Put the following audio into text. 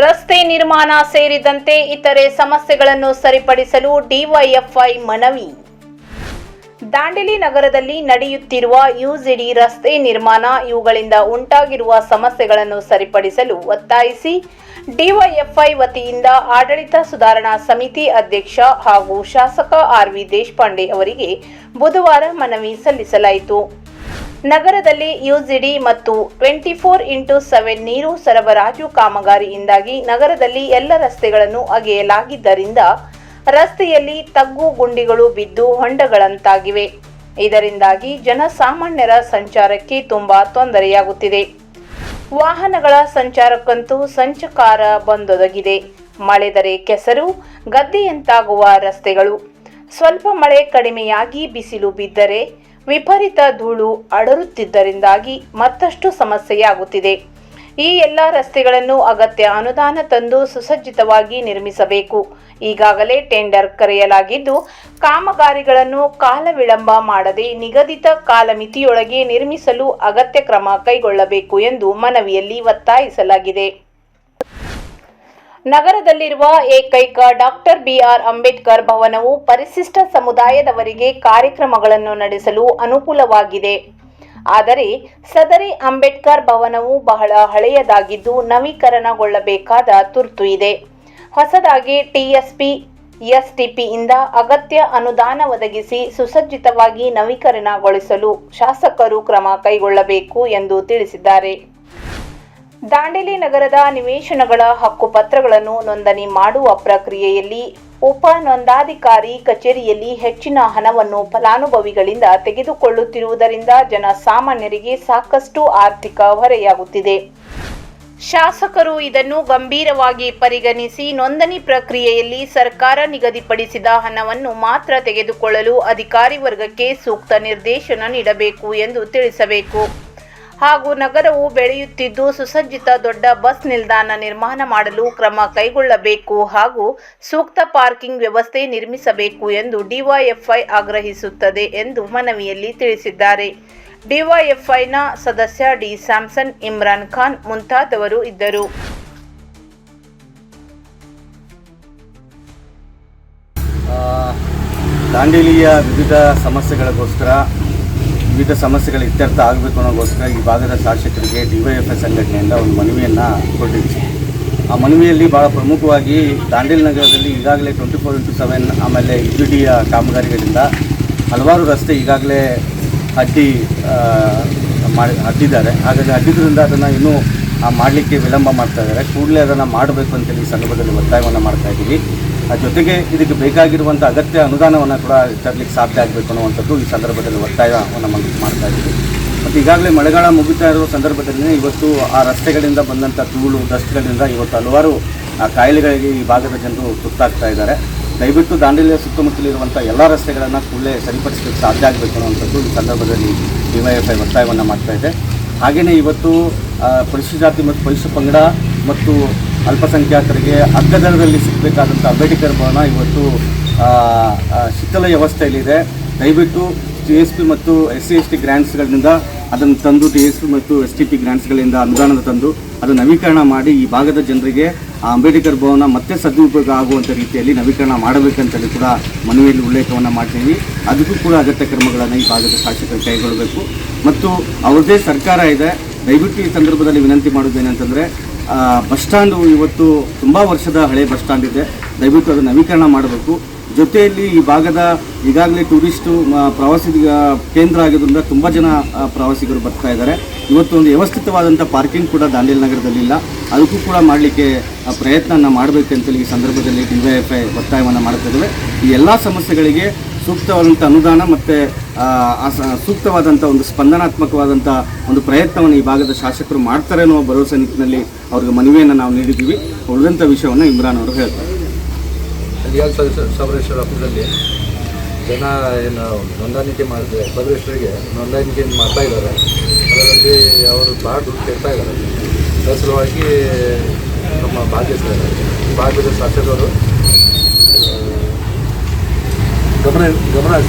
ರಸ್ತೆ ನಿರ್ಮಾಣ ಸೇರಿದಂತೆ ಇತರೆ ಸಮಸ್ಯೆಗಳನ್ನು ಸರಿಪಡಿಸಲು ಡಿವೈಎಫ್ಐ ಮನವಿ. ದಾಂಡೇಲಿ ನಗರದಲ್ಲಿ ನಡೆಯುತ್ತಿರುವ ಯುಜಿಡಿ ರಸ್ತೆ ನಿರ್ಮಾಣ ಇವುಗಳಿಂದ ಉಂಟಾಗಿರುವ ಸಮಸ್ಯೆಗಳನ್ನು ಸರಿಪಡಿಸಲು ಒತ್ತಾಯಿಸಿ ಡಿವೈಎಫ್ಐ ವತಿಯಿಂದ ಆಡಳಿತ ಸುಧಾರಣಾ ಸಮಿತಿ ಅಧ್ಯಕ್ಷ ಹಾಗೂ ಶಾಸಕ ಆರ್ವಿ ದೇಶಪಾಂಡೆ ಅವರಿಗೆ ಬುಧವಾರ ಮನವಿ ಸಲ್ಲಿಸಲಾಯಿತು. ನಗರದಲ್ಲಿ ಯುಜಿಡಿ ಮತ್ತು ಟ್ವೆಂಟಿ ಫೋರ್ ಇಂಟು ಸೆವೆನ್ ನೀರು ಸರಬರಾಜು ಕಾಮಗಾರಿಯಿಂದಾಗಿ ನಗರದಲ್ಲಿ ಎಲ್ಲ ರಸ್ತೆಗಳನ್ನು ಅಗೆಯಲಾಗಿದ್ದರಿಂದ ರಸ್ತೆಯಲ್ಲಿ ತಗ್ಗು ಗುಂಡಿಗಳು ಬಿದ್ದು ಹೊಂಡಗಳಂತಾಗಿವೆ. ಇದರಿಂದಾಗಿ ಜನಸಾಮಾನ್ಯರ ಸಂಚಾರಕ್ಕೆ ತುಂಬಾ ತೊಂದರೆಯಾಗುತ್ತಿದೆ. ವಾಹನಗಳ ಸಂಚಾರಕ್ಕಂತೂ ಸಂಚಕಾರ ಬಂದೊದಗಿದೆ. ಮಳೆದರೆ ಕೆಸರು, ಗದ್ದೆಯಂತಾಗುವ ರಸ್ತೆಗಳು. ಸ್ವಲ್ಪ ಮಳೆ ಕಡಿಮೆಯಾಗಿ ಬಿಸಿಲು ಬಿದ್ದರೆ ವಿಪರೀತ ಧೂಳು ಅಡರುತ್ತಿದ್ದರಿಂದಾಗಿ ಮತ್ತಷ್ಟು ಸಮಸ್ಯೆಯಾಗುತ್ತಿದೆ. ಈ ಎಲ್ಲ ರಸ್ತೆಗಳನ್ನು ಅಗತ್ಯ ಅನುದಾನ ತಂದು ಸುಸಜ್ಜಿತವಾಗಿ ನಿರ್ಮಿಸಬೇಕು. ಈಗಾಗಲೇ ಟೆಂಡರ್ ಕರೆಯಲಾಗಿದ್ದು, ಕಾಮಗಾರಿಗಳನ್ನು ಕಾಲ ವಿಳಂಬ ಮಾಡದೆ ನಿಗದಿತ ಕಾಲಮಿತಿಯೊಳಗೆ ನಿರ್ಮಿಸಲು ಅಗತ್ಯ ಕ್ರಮ ಕೈಗೊಳ್ಳಬೇಕು ಎಂದು ಮನವಿಯಲ್ಲಿ ಒತ್ತಾಯಿಸಲಾಗಿದೆ. ನಗರದಲ್ಲಿರುವ ಏಕೈಕ ಡಾಕ್ಟರ್ ಬಿಆರ್ ಅಂಬೇಡ್ಕರ್ ಭವನವು ಪರಿಶಿಷ್ಟ ಸಮುದಾಯದವರಿಗೆ ಕಾರ್ಯಕ್ರಮಗಳನ್ನು ನಡೆಸಲು ಅನುಕೂಲವಾಗಿದೆ. ಆದರೆ ಸದರಿ ಅಂಬೇಡ್ಕರ್ ಭವನವು ಬಹಳ ಹಳೆಯದಾಗಿದ್ದು ನವೀಕರಣಗೊಳ್ಳಬೇಕಾದ ತುರ್ತು ಇದೆ. ಹೊಸದಾಗಿ ಟಿಎಸ್ಪಿ ಎಸ್ಟಿಪಿಯಿಂದ ಅಗತ್ಯ ಅನುದಾನ ಒದಗಿಸಿ ಸುಸಜ್ಜಿತವಾಗಿ ನವೀಕರಣಗೊಳಿಸಲು ಶಾಸಕರು ಕ್ರಮ ಕೈಗೊಳ್ಳಬೇಕು ಎಂದು ತಿಳಿಸಿದ್ದಾರೆ. ದಾಂಡೇಲಿ ನಗರದ ನಿವೇಶನಗಳ ಹಕ್ಕುಪತ್ರಗಳನ್ನು ನೋಂದಣಿ ಮಾಡುವ ಪ್ರಕ್ರಿಯೆಯಲ್ಲಿ ಉಪ ನೋಂದಾಧಿಕಾರಿ ಕಚೇರಿಯಲ್ಲಿ ಹೆಚ್ಚಿನ ಹಣವನ್ನು ಫಲಾನುಭವಿಗಳಿಂದ ತೆಗೆದುಕೊಳ್ಳುತ್ತಿರುವುದರಿಂದ ಜನಸಾಮಾನ್ಯರಿಗೆ ಸಾಕಷ್ಟು ಆರ್ಥಿಕ ಹೊರೆಯಾಗುತ್ತಿದೆ. ಶಾಸಕರು ಇದನ್ನು ಗಂಭೀರವಾಗಿ ಪರಿಗಣಿಸಿ ನೋಂದಣಿ ಪ್ರಕ್ರಿಯೆಯಲ್ಲಿ ಸರ್ಕಾರ ನಿಗದಿಪಡಿಸಿದ ಹಣವನ್ನು ಮಾತ್ರ ತೆಗೆದುಕೊಳ್ಳಲು ಅಧಿಕಾರಿ ವರ್ಗಕ್ಕೆ ಸೂಕ್ತ ನಿರ್ದೇಶನ ನೀಡಬೇಕು ಎಂದು ತಿಳಿಸಬೇಕು. ಹಾಗೂ ನಗರವು ಬೆಳೆಯುತ್ತಿದ್ದು ಸುಸಜ್ಜಿತ ದೊಡ್ಡ ಬಸ್ ನಿಲ್ದಾಣ ನಿರ್ಮಾಣ ಮಾಡಲು ಕ್ರಮ ಕೈಗೊಳ್ಳಬೇಕು ಹಾಗೂ ಸೂಕ್ತ ಪಾರ್ಕಿಂಗ್ ವ್ಯವಸ್ಥೆ ನಿರ್ಮಿಸಬೇಕು ಎಂದು ಡಿವೈಎಫ್ಐ ಆಗ್ರಹಿಸುತ್ತದೆ ಎಂದು ಮನವಿಯಲ್ಲಿ ತಿಳಿಸಿದ್ದಾರೆ. ಡಿವೈಎಫ್ಐನ ಸದಸ್ಯ ಡಿ ಸ್ಯಾಮ್ಸನ್, ಇಮ್ರಾನ್ ಖಾನ್ ಮುಂತಾದವರು ಇದ್ದರು. ದಾಂಡೇಲಿಯ ವಿವಿಧ ಸಮಸ್ಯೆಗಳಿಗೋಸ್ಕರ ವಿವಿಧ ಸಮಸ್ಯೆಗಳ ಇತ್ಯರ್ಥ ಆಗಬೇಕು ಅನ್ನೋಗೋಸ್ಕರ ಈ ಭಾಗದ ಶಾಸಕರಿಗೆ ಡಿ ವೈ ಸಂಘಟನೆಯಿಂದ ಒಂದು ಮನವಿಯನ್ನು ಕೊಟ್ಟಿದ್ದೀವಿ ಆ ಮನವಿಯಲ್ಲಿ ಭಾಳ ಪ್ರಮುಖವಾಗಿ ದಾಂಡೇಲಿ ನಗರದಲ್ಲಿ ಈಗಾಗಲೇ ಟ್ವೆಂಟಿ ಫೋರ್ ಇಂಟು ಸೆವೆನ್ ಆಮೇಲೆ ಯು ಡಿಯ ಕಾಮಗಾರಿಗಳಿಂದ ಹಲವಾರು ರಸ್ತೆ ಈಗಾಗಲೇ ಅಡ್ಡಿ ಮಾಡಿ ಅಡ್ಡಿದ್ದಾರೆ ಹಾಗಾಗಿ ಅಡ್ಡಿದ್ರಿಂದ ಅದನ್ನು ಇನ್ನೂ ಮಾಡಲಿಕ್ಕೆ ವಿಳಂಬ ಮಾಡ್ತಾ ಇದ್ದಾರೆ. ಕೂಡಲೇ ಅದನ್ನು ಮಾಡಬೇಕು ಅಂತೇಳಿ ಈ ಸಂದರ್ಭದಲ್ಲಿ ಒತ್ತಾಯವನ್ನು ಮಾಡ್ತಾ ಇದ್ದೀವಿ. ಆ ಜೊತೆಗೆ ಇದಕ್ಕೆ ಬೇಕಾಗಿರುವಂಥ ಅಗತ್ಯ ಅನುದಾನವನ್ನು ಕೂಡ ತರಲಿಕ್ಕೆ ಸಾಧ್ಯ ಆಗಬೇಕು ಅನ್ನುವಂಥದ್ದು ಈ ಸಂದರ್ಭದಲ್ಲಿ ಒತ್ತಾಯವನ್ನು ಮಾಡ್ತಾ ಇದ್ದೀವಿ. ಮತ್ತು ಈಗಾಗಲೇ ಮಳೆಗಾಲ ಮುಗಿತಾ ಇರೋ ಸಂದರ್ಭದಲ್ಲಿ ಇವತ್ತು ಆ ರಸ್ತೆಗಳಿಂದ ಬಂದಂಥ ಧೂಳು, ಡಸ್ಟ್ಗಳಿಂದ ಇವತ್ತು ಹಲವಾರು, ಆ, ಕಾಯಿಲೆಗಳಿಗೆ ಈ ಭಾಗದ ಜನರು ತುತ್ತಾಗ್ತಾ ಇದ್ದಾರೆ. ದಯವಿಟ್ಟು ದಾಂಡೇಲಿಯ ಸುತ್ತಮುತ್ತಲಿರುವಂಥ ಎಲ್ಲ ರಸ್ತೆಗಳನ್ನು ಕೂಡಲೇ ಸರಿಪಡಿಸಲಿಕ್ಕೆ ಸಾಧ್ಯ ಆಗಬೇಕು ಅನ್ನುವಂಥದ್ದು ಈ ಸಂದರ್ಭದಲ್ಲಿ ಡಿ ವೈ ಎಫ್ ಐ ಒತ್ತಾಯವನ್ನು ಮಾಡ್ತಾ ಇದೆ. ಹಾಗೆಯೇ ಇವತ್ತು ಪರಿಶಿಷ್ಟ ಜಾತಿ ಮತ್ತು ಪರಿಶಿಷ್ಟ ಪಂಗಡ ಮತ್ತು ಅಲ್ಪಸಂಖ್ಯಾತರಿಗೆ ಅಗ್ಗದರದಲ್ಲಿ ಸಿಗಬೇಕಾದಂಥ ಅಂಬೇಡ್ಕರ್ ಭವನ ಇವತ್ತು ಶಿಥಿಲ ವ್ಯವಸ್ಥೆಯಲ್ಲಿದೆ. ದಯವಿಟ್ಟು ಟಿ ಎಸ್ ಪಿ ಮತ್ತು ಎಸ್ ಸಿ ಎಸ್ ಟಿ ಗ್ರ್ಯಾಂಟ್ಸ್ಗಳಿಂದ ಅದನ್ನು ತಂದು, ಟಿ ಎಸ್ ಪಿ ಮತ್ತು ಎಸ್ ಟಿ ಪಿ ಗ್ರ್ಯಾಂಟ್ಸ್ಗಳಿಂದ ಅನುದಾನದ ತಂದು ಅದು ನವೀಕರಣ ಮಾಡಿ ಈ ಭಾಗದ ಜನರಿಗೆ ಆ ಅಂಬೇಡ್ಕರ್ ಭವನ ಮತ್ತೆ ಸದುಪಯೋಗ ಆಗುವಂಥ ರೀತಿಯಲ್ಲಿ ನವೀಕರಣ ಮಾಡಬೇಕಂತೇಳಿ ಕೂಡ ಮನವಿಯಲ್ಲಿ ಉಲ್ಲೇಖವನ್ನು ಮಾಡ್ತೀವಿ. ಅದಕ್ಕೂ ಕೂಡ ಅಗತ್ಯ ಕ್ರಮಗಳನ್ನು ಈ ಭಾಗದ ಶಾಸಕರು ಕೈಗೊಳ್ಳಬೇಕು. ಮತ್ತು ಅವ್ರದ್ದೇ ಸರ್ಕಾರ ಇದೆ. ದಯವಿಟ್ಟು ಈ ಸಂದರ್ಭದಲ್ಲಿ ವಿನಂತಿ ಮಾಡೋದೇನಂತಂದರೆ ಬಸ್ ಸ್ಟ್ಯಾಂಡು ಇವತ್ತು ತುಂಬ ವರ್ಷದ ಹಳೆ ಬಸ್ ಸ್ಟ್ಯಾಂಡ್ ಇದೆ. ದಯವಿಟ್ಟು ಅದು ನವೀಕರಣ ಮಾಡಬೇಕು. ಜೊತೆಯಲ್ಲಿ ಈ ಭಾಗದ ಈಗಾಗಲೇ ಟೂರಿಸ್ಟು ಪ್ರವಾಸಿ ಕೇಂದ್ರ ಆಗಿದ್ದರಿಂದ ತುಂಬ ಜನ ಪ್ರವಾಸಿಗರು ಬರ್ತಾ ಇದ್ದಾರೆ. ಇವತ್ತು ಒಂದು ವ್ಯವಸ್ಥಿತವಾದಂಥ ಪಾರ್ಕಿಂಗ್ ಕೂಡ ದಾಂಡೇಲಿ ನಗರದಲ್ಲಿಲ್ಲ. ಅದಕ್ಕೂ ಕೂಡ ಮಾಡಲಿಕ್ಕೆ ಪ್ರಯತ್ನನ ಮಾಡಬೇಕಂತೇಳಿ ಈ ಸಂದರ್ಭದಲ್ಲಿ ಡಿ ವೈ ಎಫ್ ಐ ಒತ್ತಾಯವನ್ನು ಮಾಡ್ತಿದ್ದೇವೆ ಈ ಎಲ್ಲ ಸಮಸ್ಯೆಗಳಿಗೆ ಸೂಕ್ತವಾದಂಥ ಅನುದಾನ ಮತ್ತು ಸೂಕ್ತವಾದಂಥ ಒಂದು ಸ್ಪಂದನಾತ್ಮಕವಾದಂಥ ಒಂದು ಪ್ರಯತ್ನವನ್ನು ಈ ಭಾಗದ ಶಾಸಕರು ಮಾಡ್ತಾರೆ ಅನ್ನೋ ಭರವಸೆ ನಿಟ್ಟಿನಲ್ಲಿ ಅವ್ರಿಗೆ ಮನವಿಯನ್ನು ನಾವು ನೀಡಿದ್ದೀವಿ. ಉಳಿದಂಥ ವಿಷಯವನ್ನು ಇಮ್ರಾನ್ ಅವರು ಹೇಳ್ತಾರೆ. ರಿಯಲ್ ಸಬರೇಶ್ವರ ಹಬ್ಬದಲ್ಲಿ ಜನ ಏನು ನೋಂದಾಣಿಕೆ ಮಾಡಿದ್ರೆ ಸಬರೇಶ್ವರಿಗೆ ನೋಂದಾಣಿಕೆ ಮಾಡ್ತಾ ಇದ್ದಾರೆ. ಅದರಲ್ಲಿ ಅವರು ಭಾಳ ದುಡ್ಡು ಕೇಳ್ತಾ ಇದ್ದಾರೆ. ಸಲುವಾಗಿ ನಮ್ಮ ಭಾಗ್ಯ ಭಾಗ್ಯದ ಶಾಸಕರು Gamal, Gamal,